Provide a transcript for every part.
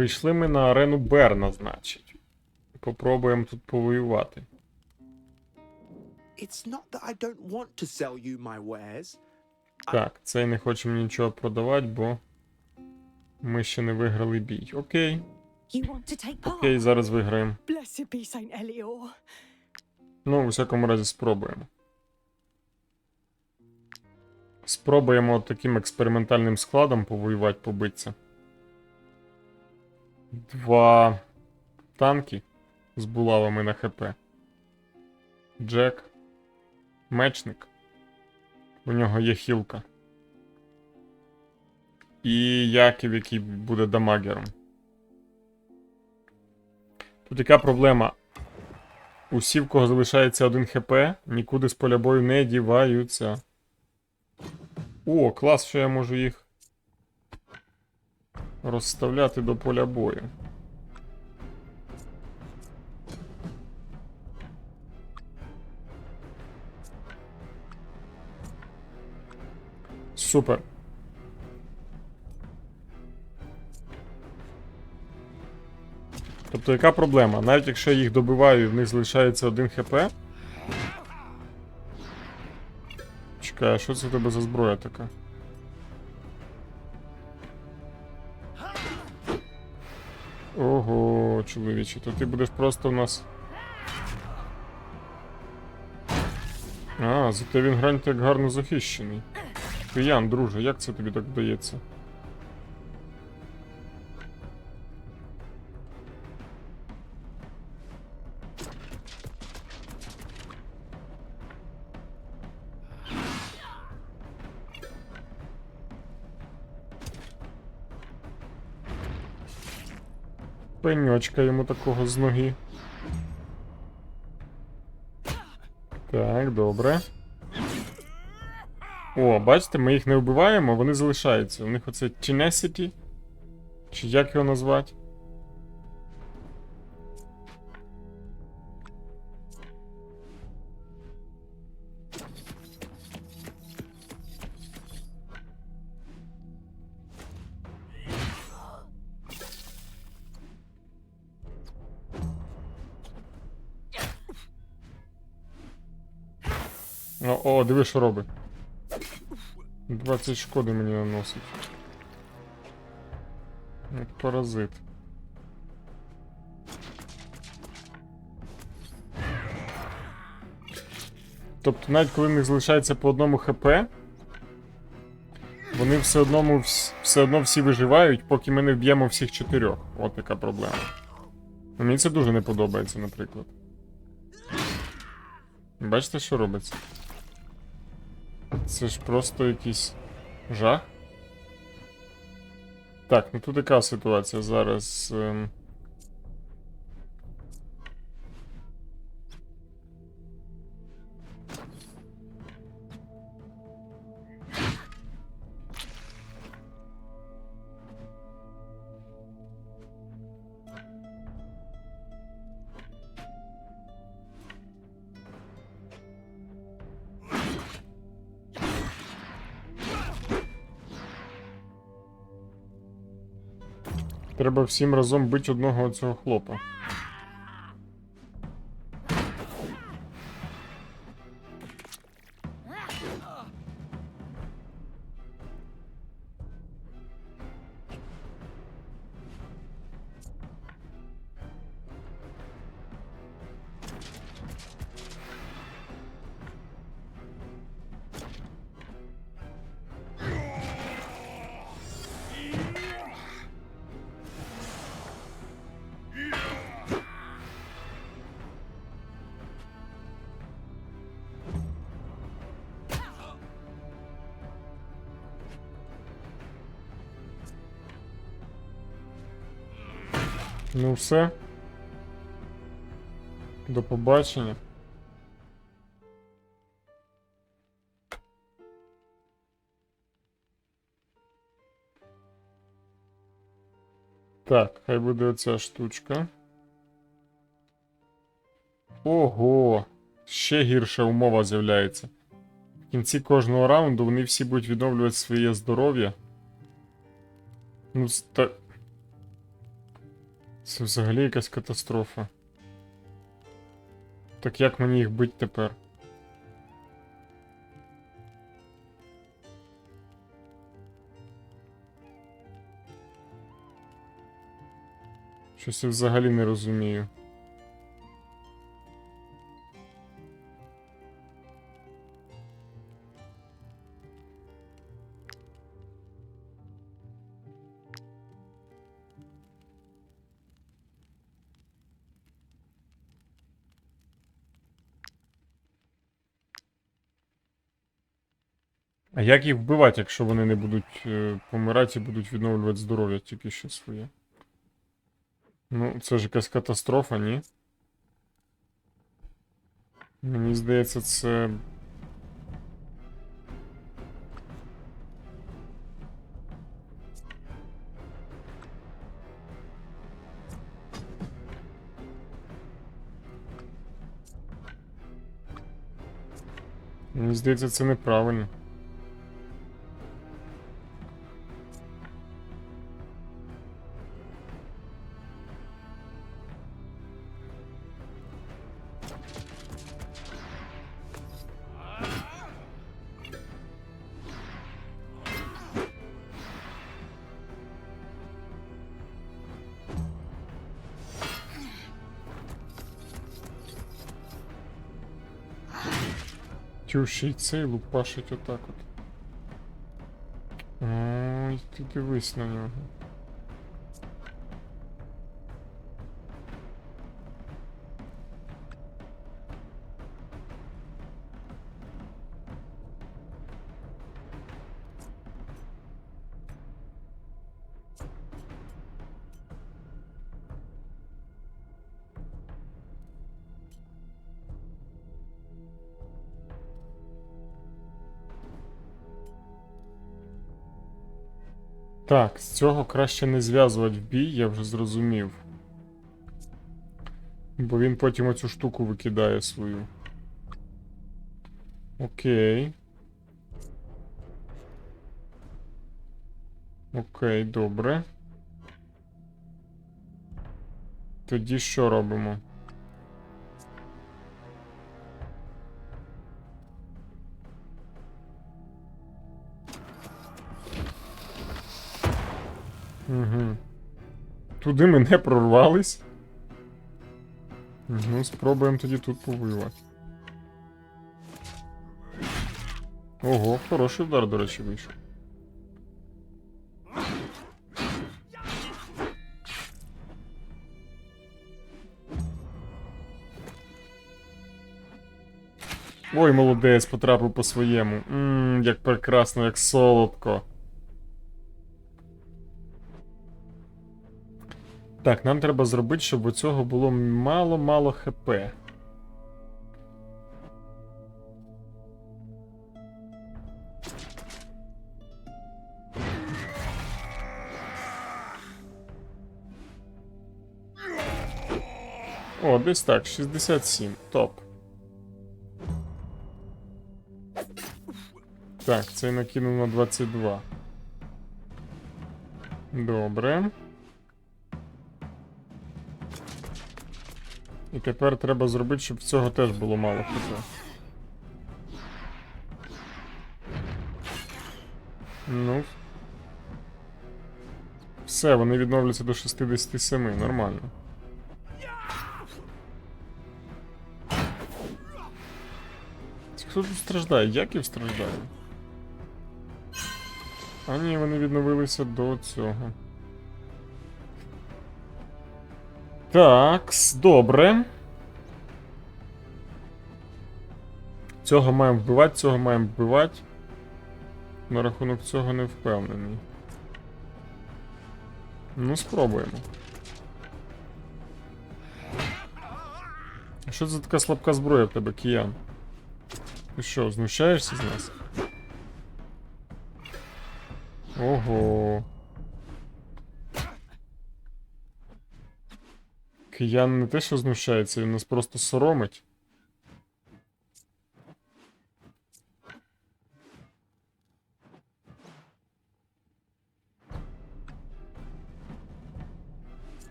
Прийшли ми на арену Берна, значить. Попробуємо тут повоювати. It's not that I don't want to sell you my wares. Так, цей не хоче мені нічого продавати, бо ми ще не виграли бій. Окей, окей, зараз виграємо. Ну, у всякому разі, спробуємо. Спробуємо от таким експериментальним складом повоювати, побитися. Два танки з булавами на ХП. Джек. Мечник. У нього є хілка. І Яків, який буде дамагером. Тут яка проблема? Усі, в кого залишається один хп, нікуди з поля бою не діваються. О, клас, що я можу їх розставляти до поля бою. Супер. Тобто, яка проблема? Навіть якщо я їх добиваю і в них залишається один хп. Чекай, а що це в тебе за зброя така? Ого, чоловіче, то ти будеш просто в нас. А, зате він гляньте як гарно захищений. Киян, друже, як це тобі так вдається? Пеньочка йому такого з ноги. Так, добре. О, бачите, ми їх не вбиваємо, вони залишаються. У них оце Tenacity. Чи як його назвати? О, о, диви, що робить. 20 шкоди мені наносить. Як паразит. Тобто, навіть коли в них залишається по одному ХП, вони все одно, все одно всі виживають, поки ми не вб'ємо всіх чотирьох. От яка проблема. Ну, Мені це дуже не подобається, наприклад. Бачите, що робиться? Це ж просто якийсь жах. Так, ну тут яка ситуація зараз. Ем... Треба всім разом бити одного цього хлопа. Ну все. До побачення. Так, хай буде оця штучка. Ого! Ще гірша умова з'являється. В кінці кожного раунду вони всі будуть відновлювати своє здоров'я. Ну, ста... Це взагалі якась катастрофа. Так як мені їх бить тепер? Щось я взагалі не розумію. Як їх вбивати, якщо вони не будуть е, помирати і будуть відновлювати здоров'я тільки що своє? Ну, це ж якась катастрофа, ні? Мені здається, це. Мені здається, це неправильно. Тю, ще й цей лупашить отак от. Ой, ти дивись на нього. Так, з цього краще не зв'язувати в бій, я вже зрозумів. Бо він потім оцю штуку викидає свою. Окей. Окей, добре. Тоді що робимо? Туди ми не прорвались. Ну, спробуємо тоді тут повоювати. Ого, хороший удар, до речі, вийшов. Ой, молодець, потрапив по своєму. Ммм, як прекрасно, як солодко. Так, нам треба зробити, щоб у цього було мало-мало хп. О, десь так, 67. Топ. Так, цей накинув на 22. Добре. І тепер треба зробити, щоб цього теж було мало хп. Ну. Все, вони відновляться до 67, нормально. Хто тут страждає? Яків страждає? А ні, вони відновилися до цього. Так, добре. Цього маємо вбивати, цього маємо вбивати. На рахунок цього не впевнений. Ну, спробуємо. Що це така слабка зброя в тебе, киян? Ти що, знущаєшся з нас? Ого. Киян не те, що знущається, він нас просто соромить.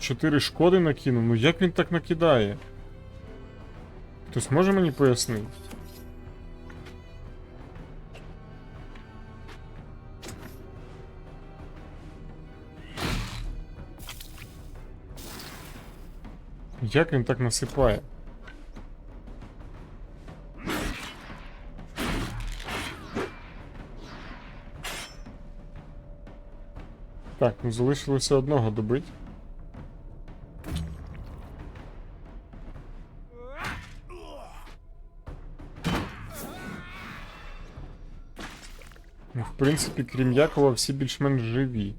44 шкоди накинув. Ну як він так накидає? Хтось може мені пояснити? Як він так насипає? Так, ну залишилося одного добить. Принципі, крім Якова, всі більш-менш живі.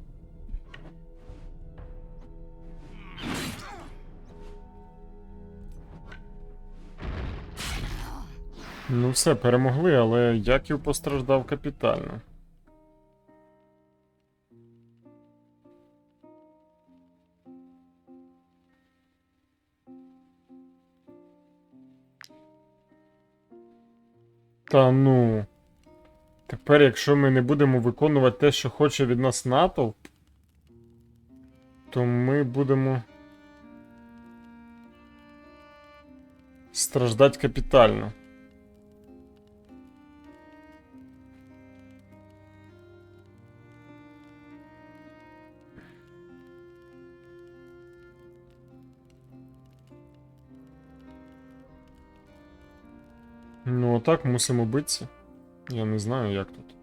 Ну все, перемогли, але Яків постраждав капітально. Та ну. Тепер, якщо ми не будемо виконувати те, що хоче від нас натовп, то ми будемо страждати капітально. Ну, отак мусимо битися. Я не знаю, як тут.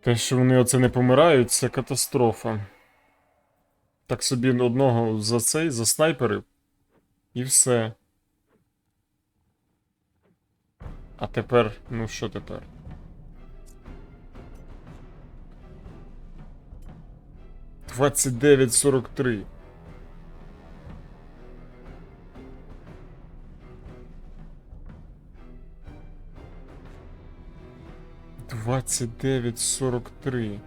Те, що вони оце не помирають, це катастрофа. Так собі одного за цей, за снайперів. І все. А тепер, ну що тепер? Двадцять дев'ять сорок три. Двадцять дев'ять сорок три.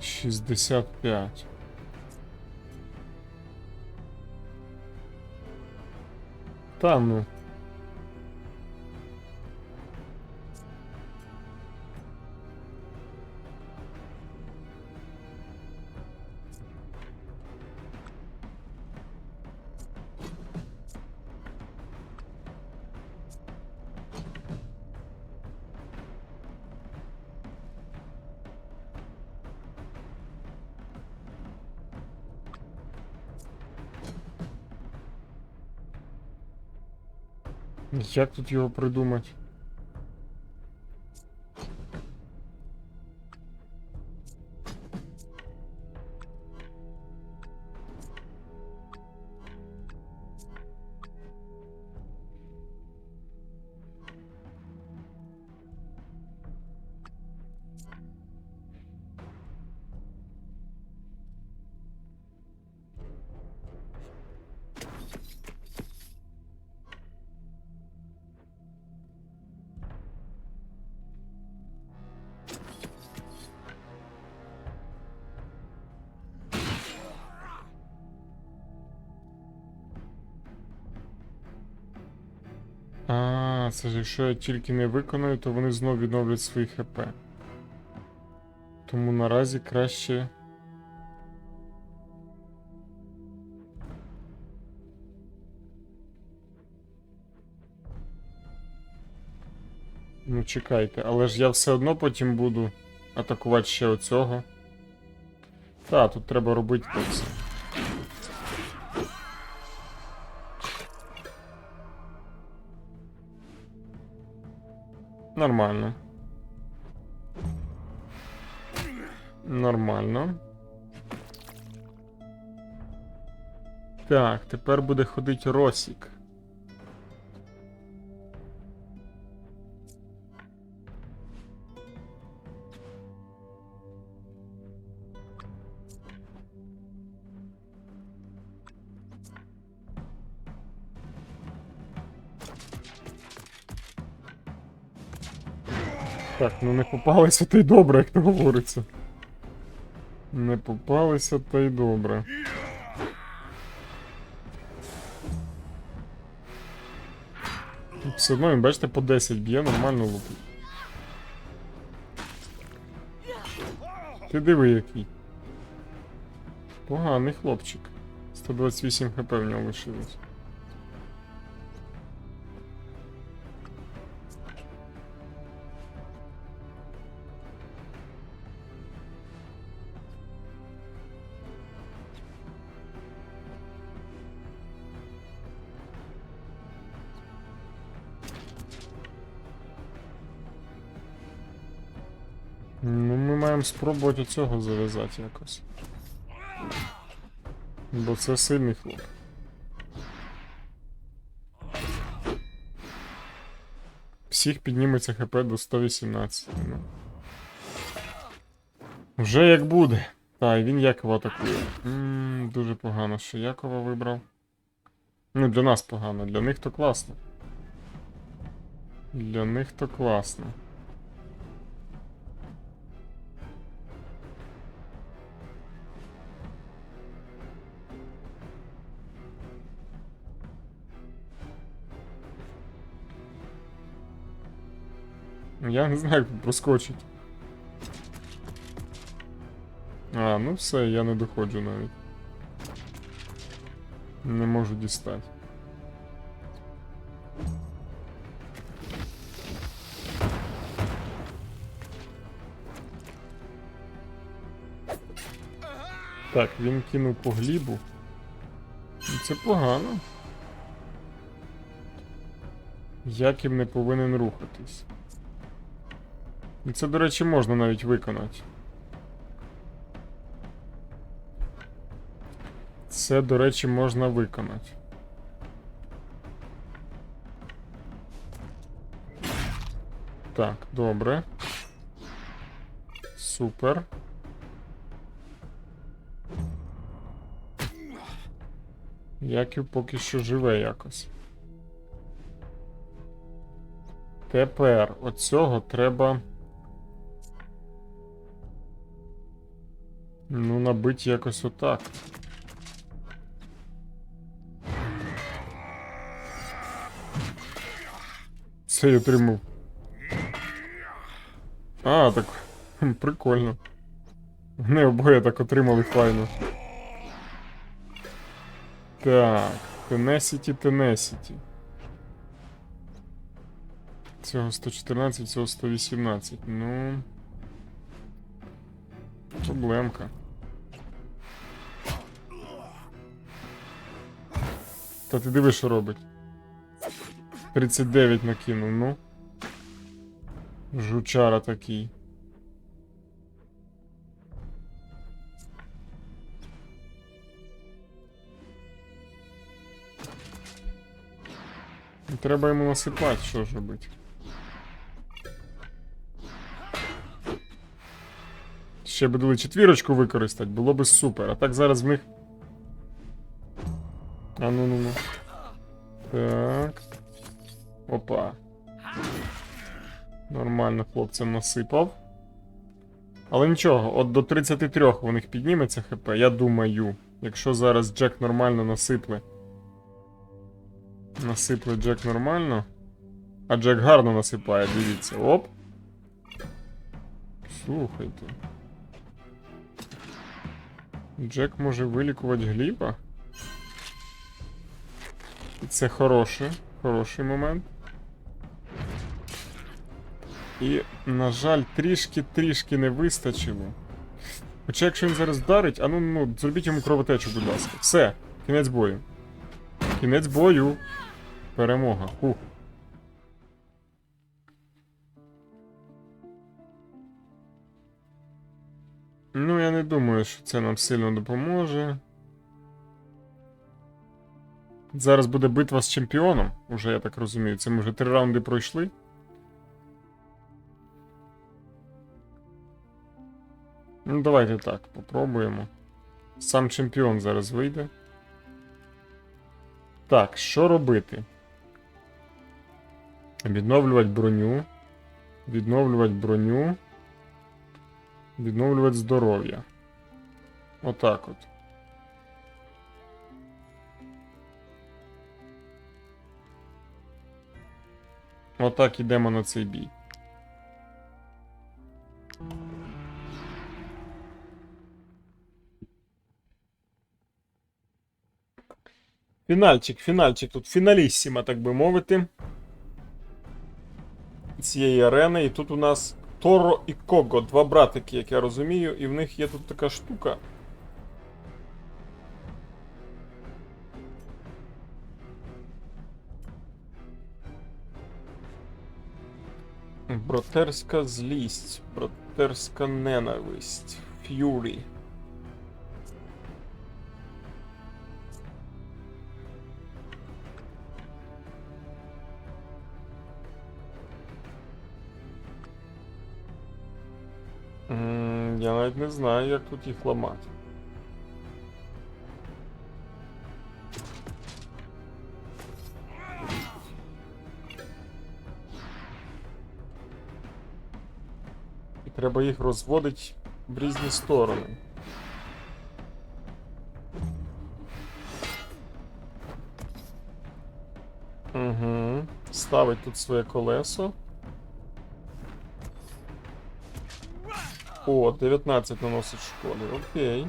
Шістдесят п'ять. Та ну. Як тут його придумати? Це ж якщо я тільки не виконаю, то вони знов відновлять свої ХП. Тому наразі краще. Ну, чекайте, але ж я все одно потім буду атакувати ще оцього. Та, тут треба робити то Нормально. Нормально. Так, тепер буде ходити Росік. Так, ну не попалися, то й добре, як то говориться. Не попалися, то й добре. Все одно він, бачите, по 10 б'є, нормально лупить. Ти диви який. Поганий хлопчик. 128 хп в нього лишилось. Маємо спробувати цього зав'язати якось. Бо це сильний хлоп. Всіх підніметься хп до 118. Ну. Вже як буде. Так, і він Якова атакує. Ммм, дуже погано, що Якова вибрав. Ну, для нас погано, для них то класно. Для них то класно. Я не знаю, як проскочить. А, ну все, я не доходжу навіть. Не можу дістати. Так, він кинув по глібу. Це погано. Яким не повинен рухатись. Це, до речі, можна навіть виконати. Це, до речі, можна виконати. Так, добре. Супер. Яків поки що живе якось. Тепер оцього треба. Ну, набити якось отак. Це я отримав. А, так. Прикольно. Вони обоє так отримали файно. Так, Тенесіті, Тенесіті. Цього 114, цього 118. Ну. Проблемка. Та ти диви, що робить. 39 накинув, ну. Жучара такий. Треба йому насипати, що ж робити. Ще б дали четвірочку використати, було би супер. А так зараз в них. А ну ну ну. Так. Опа. Нормально хлопцям насипав. Але нічого, от до 33 у них підніметься ХП, я думаю. Якщо зараз Джек нормально насипле. Насипле Джек нормально. А Джек гарно насипає, дивіться. Оп. Слухайте. Джек може вилікувати гліба. Це хороше, хороший момент. І, на жаль, трішки-трішки не вистачило. Хоча якщо він зараз вдарить, а ну ну, зробіть йому кровотечу, будь ласка. Все, кінець бою. Кінець бою. Перемога. Фух. Ну, я не думаю, що це нам сильно допоможе. Зараз буде битва з чемпіоном, уже я так розумію. Це ми вже три раунди пройшли. Ну, давайте так, попробуємо. Сам чемпіон зараз вийде. Так, що робити? Відновлювати броню. Відновлювати броню. Відновлювати здоров'я. Отак от. Отак ідемо на цей бій. Фінальчик, фінальчик тут фіналіссіма, так би мовити. Цієї арени. І тут у нас Торо і Кого, два братики, як я розумію, і в них є тут така штука. Братерська злість, братерська ненависть, Ф'юрі. Я навіть не знаю, як тут їх ламати. Треба їх розводити в різні сторони. Угу. Ставить тут своє колесо. О, 19 наносить шкоди. Окей.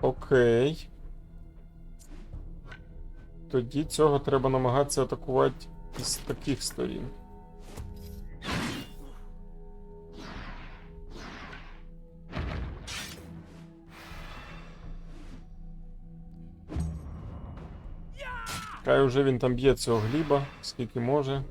Окей. Тоді цього треба намагатися атакувати із таких сторін. Хай уже він там б'є цього гліба, скільки може.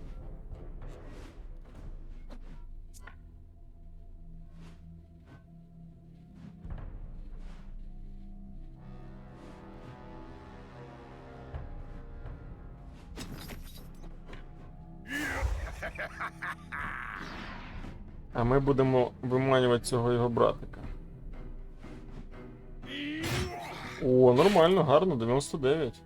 А ми будемо виманювати цього його братика. О, нормально, гарно, 99.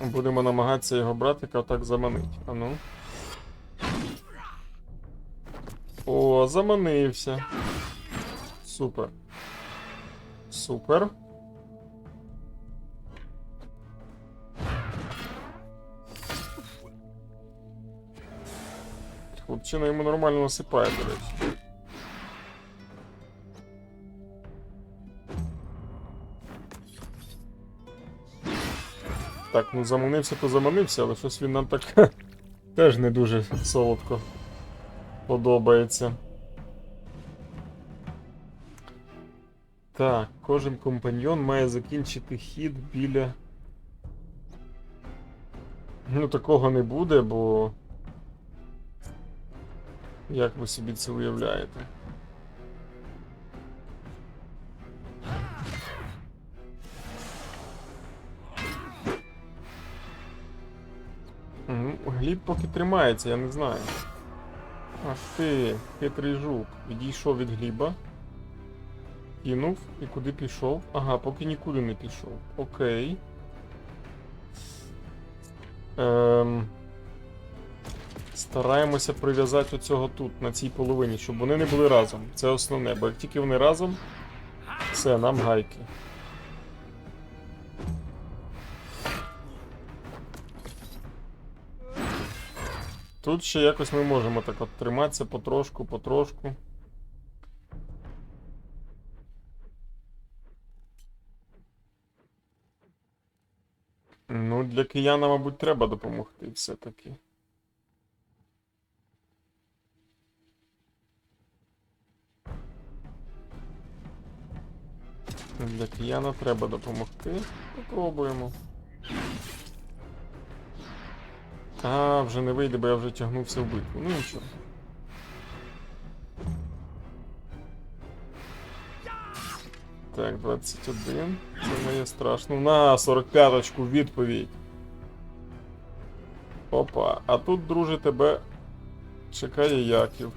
Будемо намагатися його братика так заманити. А ну. О, заманився. Супер. Супер. Хлопчина йому нормально насипає, до речі. Так, ну заманився, то заманився, але щось він нам так теж не дуже солодко подобається. Так, кожен компаньйон має закінчити хід біля. Ну, такого не буде, бо. Як ви собі це уявляєте? Поки тримається, я не знаю. Ах ти, хитрий жук. Відійшов від гліба. Кинув і куди пішов? Ага, поки нікуди не пішов. Окей. Ем... Стараємося прив'язати оцього тут, на цій половині, щоб вони не були разом. Це основне, бо як тільки вони разом, все, нам гайки. Тут ще якось ми можемо так от триматися потрошку, потрошку. Ну, для кияна, мабуть, треба допомогти все-таки. Для кияна треба допомогти. Попробуємо. А, вже не вийде, бо я вже тягнувся в битву. Ну нічого. Так, 21. Це моє страшно. На 45-очку відповідь. Опа, а тут, друже, тебе чекає Яків.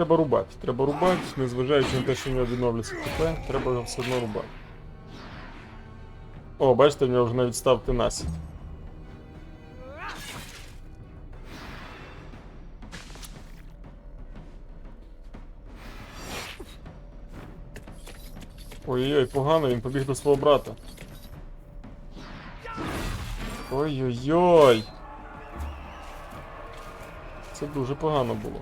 Треба рубати. Треба рубати, незважаючи на те, що в нього відновлюється ХП, треба все одно рубати. О, бачите, в нього вже навіть став тенасі. Ой-ой-ой, погано, він побіг до свого брата. Ой-ой-ой. Це дуже погано було.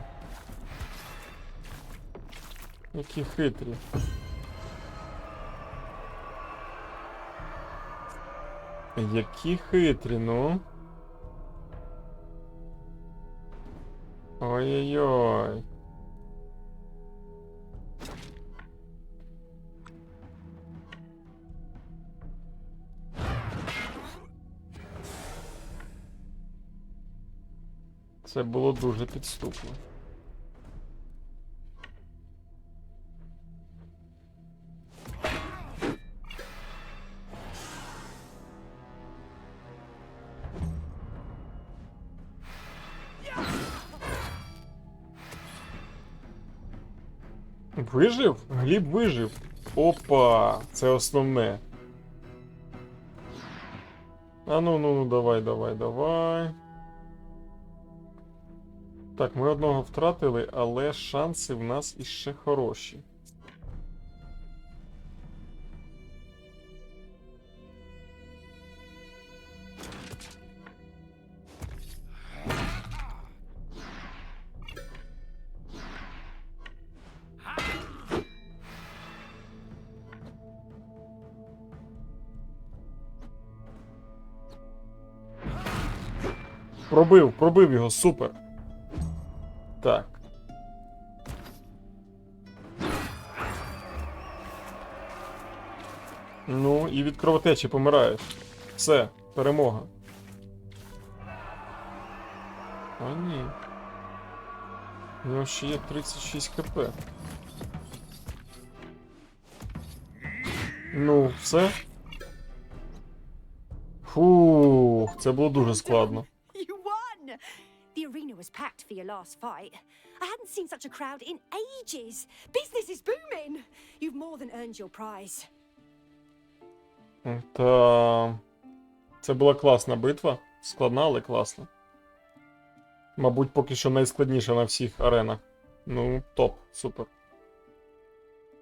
Які хитрі. Які хитрі, ну. Ой-ой-ой. Це було дуже підступно. Вижив? Гліб вижив. Опа, це основне. А ну ну ну давай, давай, давай. Так, ми одного втратили, але шанси в нас іще хороші. Пробив, пробив його, супер. Так. Ну, і від кровотечі помираєш. Все, перемога. А ні. У нього ще є 36 хп. Ну, все. Фух, це було дуже складно. The arena was packed for your last fight. I hadn't seen such a crowd in ages. Business is booming. You've more than earned your prize. Та це була класна битва. Складна, але класна. Мабуть, поки що найскладніша на всіх аренах. Ну, топ, супер.